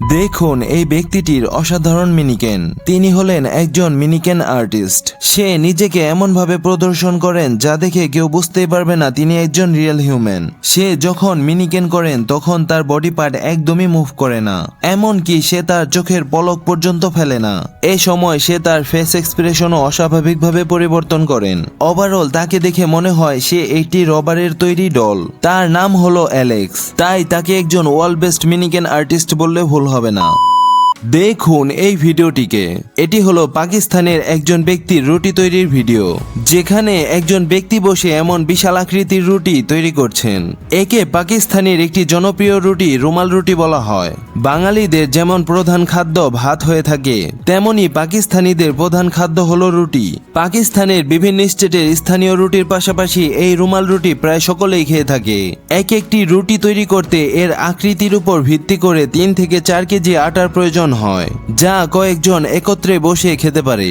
দেখুন, এই ব্যক্তিটির অসাধারণ মিনিকেন। তিনি হলেন একজন মিনিকেন আর্টিস্ট। সে নিজেকে এমনভাবে প্রদর্শন করেন যা দেখে কেউ বুঝতেই পারবে না তিনি একজন রিয়েল হিউম্যান। সে যখন মিনিকেন করেন, তখন তার বডি পার্ট একদমই মুভ করে না। এমনকি সে তার চোখের পলক পর্যন্ত ফেলে না। এ সময় সে তার ফেস এক্সপ্রেশনও অস্বাভাবিকভাবে পরিবর্তন করেন। ওভারঅল তাকে দেখে মনে হয় সে একটি রবারের তৈরি ডল। তার নাম হলো অ্যালেক্স। তাই তাকে একজন ওয়াল বেস্ট মিনিকেন আর্টিস্ট বললে ভুল হবে না। দেখুন এই ভিডিওটিকে। এটি হলো পাকিস্তানের একজন ব্যক্তির রুটি তৈরির ভিডিও, যেখানে একজন ব্যক্তি বসে এমন বিশাল আকৃতির রুটি তৈরি করছেন। একে পাকিস্তানের একটি জনপ্রিয় রুটি রুমাল রুটি বলা হয়। বাঙালিদের যেমন প্রধান খাদ্য ভাত হয়ে থাকে, তেমনি পাকিস্তানিদের প্রধান খাদ্য হলো রুটি। পাকিস্তানের বিভিন্ন স্টেটের স্থানীয় রুটির পাশাপাশি এই রুমাল রুটি প্রায় সকলেই খেয়ে থাকে। এক একটি রুটি তৈরি করতে এর আকৃতির উপর ভিত্তি করে তিন থেকে চার কেজি আটার প্রয়োজন হয় যা কয়েকজন একত্রে বসে খেতে পারে।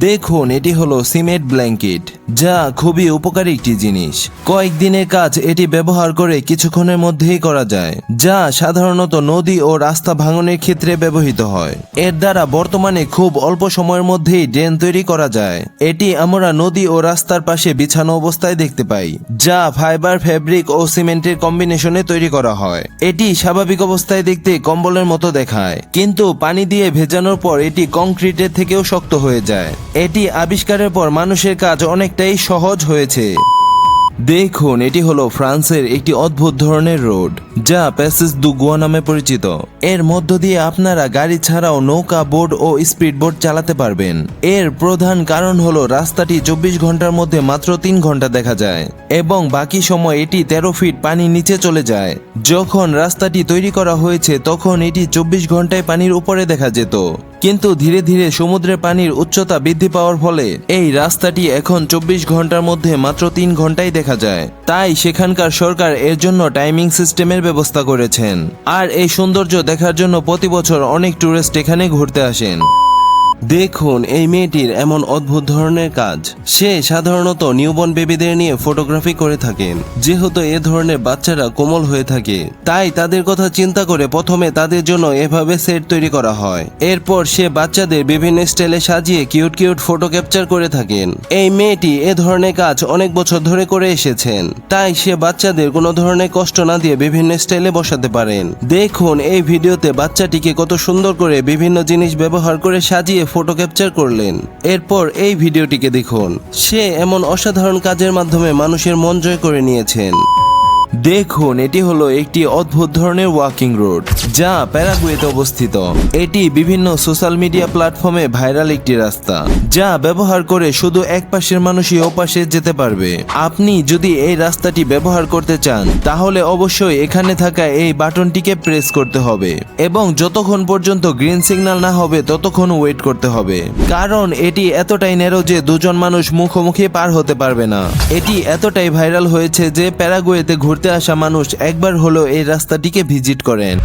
দেখুন, এটি হলো সিমেন্ট ব্ল্যাঙ্কেট, যা খুবই উপকারী একটি জিনিস। কয়েকদিনের কাজ এটি ব্যবহার করে কিছুক্ষণের মধ্যেই করা যায়, যা সাধারণত নদী ও রাস্তা ভাঙনের ক্ষেত্রে ব্যবহৃত হয়। এর দ্বারা বর্তমানে খুব অল্প সময়ের মধ্যেই ড্রেন তৈরি করা যায়। এটি আমরা নদী ও রাস্তার পাশে বিছানো অবস্থায় দেখতে পাই, যা ফাইবার ফ্যাব্রিক ও সিমেন্টের কম্বিনেশনে তৈরি করা হয়। এটি স্বাভাবিক অবস্থায় দেখতে কম্বলের মতো দেখায়, কিন্তু পানি দিয়ে ভেজানোর পর এটি কংক্রিটের থেকেও শক্ত হয়ে যায়। এটি আবিষ্কারের পর মানুষের কাজ অনেকটাই সহজ হয়েছে। দেখুন, এটি হলো ফ্রান্সের একটি অদ্ভুত ধরনের রোড। যা প্যাসেজ দু গুয়া নামে পরিচিত। এর মধ্য দিয়ে আপনারা গাড়ি ছাড়াও নৌকা, বোট ও স্পিড বোট চালাতে পারবেন। এর প্রধান কারণ হলো রাস্তাটি চব্বিশ ঘণ্টার মধ্যে মাত্র তিন ঘণ্টা দেখা যায় এবং বাকি সময় এটি তেরো ফিট পানি নিচে চলে যায়। যখন রাস্তাটি তৈরি করা হয়েছে, তখন এটি চব্বিশ ঘন্টায় পানির উপরে দেখা যেত। কিন্তু ধীরে ধীরে সমুদ্রে পানির উচ্চতা বৃদ্ধি পাওয়ার ফলে এই রাস্তাটি এখন চব্বিশ ঘণ্টার মধ্যে মাত্র তিন ঘন্টায় দেখা যায়। তাই সেখানকার সরকার এর জন্য টাইমিং সিস্টেমের ব্যবস্থা করেছেন। আর এই সৌন্দর্য দেখার জন্য প্রতি বছর অনেক টুরিস্ট এখানে ঘুরতে আসেন। দেখুন, এই মেয়েটির এমন অদ্ভুত ধরনের কাজ। সে সাধারণত নিউবর্ন বেবিদের নিয়ে ফটোগ্রাফি করে থাকেন। যেহেতু এ ধরনের বাচ্চারা কোমল হয়ে থাকে, তাই তাদের কথা চিন্তা করে প্রথমে তাদের জন্য এভাবে সেট তৈরি করা হয়। এরপর সে বাচ্চাদের বিভিন্ন স্টাইলে সাজিয়ে কিউট কিউট ফটো ক্যাপচার করে থাকেন। এই মেয়েটি এ ধরনের কাজ অনেক বছর ধরে করে এসেছেন, তাই সে বাচ্চাদের কোনো ধরনের কষ্ট না দিয়ে বিভিন্ন স্টাইলে বসাতে পারেন। দেখুন, এই ভিডিওতে বাচ্চাটিকে কত সুন্দর করে বিভিন্ন জিনিস ব্যবহার করে সাজিয়ে ফটো ক্যাপচার করলেন। এরপর এই ভিডিওটিকে দেখুন। সে এমন অসাধারণ কাজের মাধ্যমে মানুষের মন জয় করে নিয়েছেন। দেখুন, এটি হলো একটি অদ্ভুত ধরনের ওয়াকিং রোড যা প্যারাগুয়েতে অবস্থিত। এটি বিভিন্ন সোশ্যাল মিডিয়া প্ল্যাটফর্মে ভাইরাল একটি রাস্তা, যা ব্যবহার করে শুধু এক পাশের মানুষই ওপাশে যেতে পারবে। আপনি যদি এই রাস্তাটি ব্যবহার করতে চান, তাহলে অবশ্যই এখানে থাকা এই বাটনটিকে প্রেস করতে হবে এবং যতক্ষণ পর্যন্ত গ্রিন সিগন্যাল না হবে, ততক্ষণ ওয়েট করতে হবে। কারণ এটি এতটাই নেরো যে দুজন মানুষ মুখোমুখি পার হতে পারবে না। এটি এতটাই ভাইরাল হয়েছে যে প্যারাগুয়েতে ঘুরতে আসা মানুষ একবার হলো এই রাস্তাটিকে ভিজিট করেন।